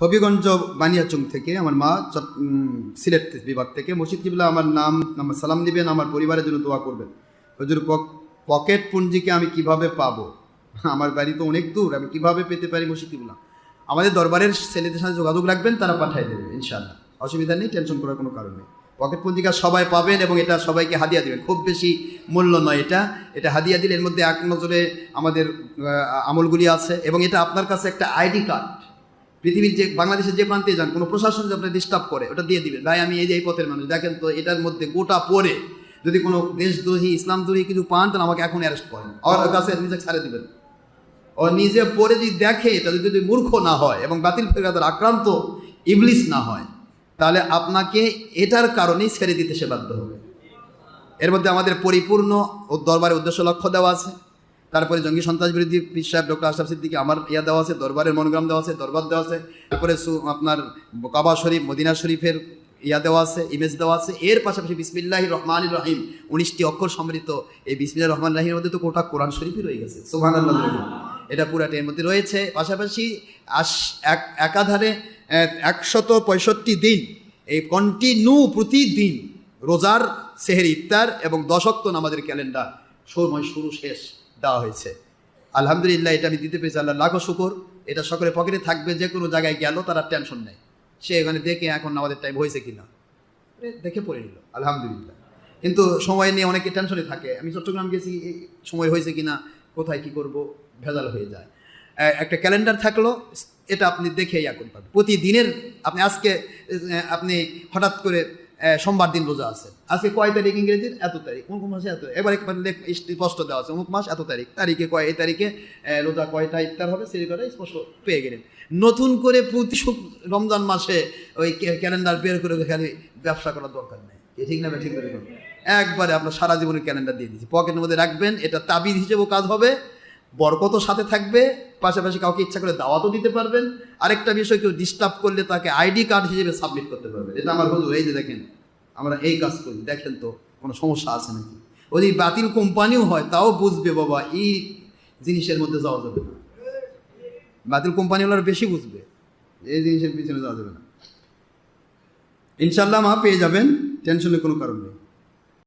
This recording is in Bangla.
হবিগঞ্জ বানিয়াচং থেকে আমার মা সিলেট বিভাগ থেকে মসজিদ কিবলা আমার নাম, আমার সালাম দিবেন, আমার পরিবারের জন্য দোয়া করবেন। হজুর, পক- পকেট পুঞ্জিকে আমি কীভাবে পাবো? আমার বাড়ি তো অনেক দূর, আমি কীভাবে পেতে পারি মসজিদ কিবলা? আমাদের দরবারের ছেলেদের সাথে যোগাযোগ রাখবেন, তারা পাঠিয়ে দেবে, ইনশাআল্লাহ। অসুবিধা নেই টেনশন করার কোনো কারণ নেই। পকেট পঞ্জিকা সবাই পাবেন এবং এটা সবাইকে হাদিয়া দেবেন। খুব বেশি মূল্য নয় এটা। এটা হাদিয়া দিলে এর মধ্যে এক নজরে আমাদের আমলগুলি আছে এবং এটা আপনার কাছে একটা আইডি কার্ড। পৃথিবীর যে, বাংলাদেশের যে প্রান্তে যান, কোনো প্রশাসন যদি আপনার ডিস্টার্ব করে, ওটা দিয়ে দিবেন। ভাই, আমি এই যে, এই পথের মানুষ। দেখেন তো, এটার মধ্যে গোটা পড়ে যদি কোনো দেশদ্রোহী, ইসলামদ্রোহী কিছু পান, তাহলে আমাকে এখন অ্যারেস্ট করেন। ওর কাছে নিজে ছাড়ে দিবেন। ও নিজে পরে যদি দেখে, এটা যদি যদি মূর্খ না হয় এবং বাতিল ফেরাদের আক্রান্ত ইবলিস না হয়, তাহলে আপনাকে এটার কারণেই ছেড়ে দিতে সে বাধ্য হবে। এর মধ্যে আমাদের পরিপূর্ণ ও দরবারের উদ্দেশ্য লক্ষ্য দেওয়া আছে। তারপরে জঙ্গি সন্ত্রাস বিরোধী পীর সাহেব ডক্টর আশরাফ সিদ্দিকি আমার ইয়া দেওয়া আছে, দরবারের মনোগ্রাম দেওয়া আছে, দরবার দেওয়া আছে। তারপরে আপনার কাবা শরীফ, মদিনা শরীফের ইয়া দেওয়া আছে ইমেজ দেওয়া আছে। এর পাশাপাশি বিসমিল্লাহ রহমান রহিম উনিশটি অক্ষর সম্মিলিত এই বিসমিল্লাহ রহমান রাহিমের মধ্যে তো কোটা কোরআন শরীফই রয়ে গেছে। সোহান এটা পুরাটা এর মধ্যে রয়েছে। পাশাপাশি আশ এক একাধারে একশত পঁয়ষট্টি দিন, এই কন্টিনিউ প্রতিদিন রোজার সেহের ইফতার এবং দশক্ত নামাজের ক্যালেন্ডার। সময় শুরু শেষ। দেওয়া হয়েছে। আলহামদুলিল্লাহ এটা আমি দিতে পেরেছি আল্লাহ লাখো শুকর। এটা সকলে পকেটে থাকবে যে কোনো জায়গায় গেল তারা টেনশন নেই। সে এখানে দেখে এখন আমাদের টাইম হয়েছে কিনা। এ, দেখে পড়ে নিল আলহামদুলিল্লাহ। কিন্তু সময় নিয়ে অনেকে টেনশনে থাকে। আমি চট্টগ্রাম গেছি সময় হয়েছে কি না কোথায় কি করব ভেজাল হয়ে যায়। একটা ক্যালেন্ডার থাকল এটা আপনি দেখে ইয়া করতে পারবেন প্রতিদিনের আপনি আজকে আপনি হঠাৎ করে সোমবার দিন রোজা আছে। আজকে কয় তারিখ ইংরেজির? এত তারিখ। অমুক মাসে এত এবার স্পষ্ট দেওয়া আছে। অমুক মাস এত তারিখ। তারিখে কয় এই তারিখে রোজা কয়টা ইফতার হবে সেই করে স্পষ্ট পেয়ে গেলেন। নতুন করে প্রতি রমজান মাসে ওই ক্যালেন্ডার বের করে খালি ব্যবসা করার দরকার নেই। এ ঠিক না ঠিক করে একবারে আপনার সারা জীবনের ক্যালেন্ডার দিয়ে দিচ্ছি পকেটের মধ্যে রাখবেন, এটা তাবিজ হিসেবেও কাজ হবে। বরকতও সাথে থাকবে। পাশাপাশি কাউকে ইচ্ছা করে দাওয়াতও দিতে পারবেন। আরেকটা বিষয়, কেউ ডিস্টার্ব করলে তাকে আইডি কার্ড হিসেবে সাবমিট করতে পারবেন। এটা আমার হুজুর এই যে দেখেন, আমরা এই কাজ করি। দেখেন তো, কোনো সমস্যা আছে নাকি? যদি বাতিল কোম্পানিও হয়, তাও বুঝবে বাবা, এই জিনিসের মধ্যে যাওয়া যাবে না। বাতিল কোম্পানিওয়ালার বেশি বুঝবে, এই জিনিসের পিছনে যাওয়া যাবে না। ইনশাল্লাহ মা, পেয়ে যাবেন, টেনশনের কোনো কারণ নেই।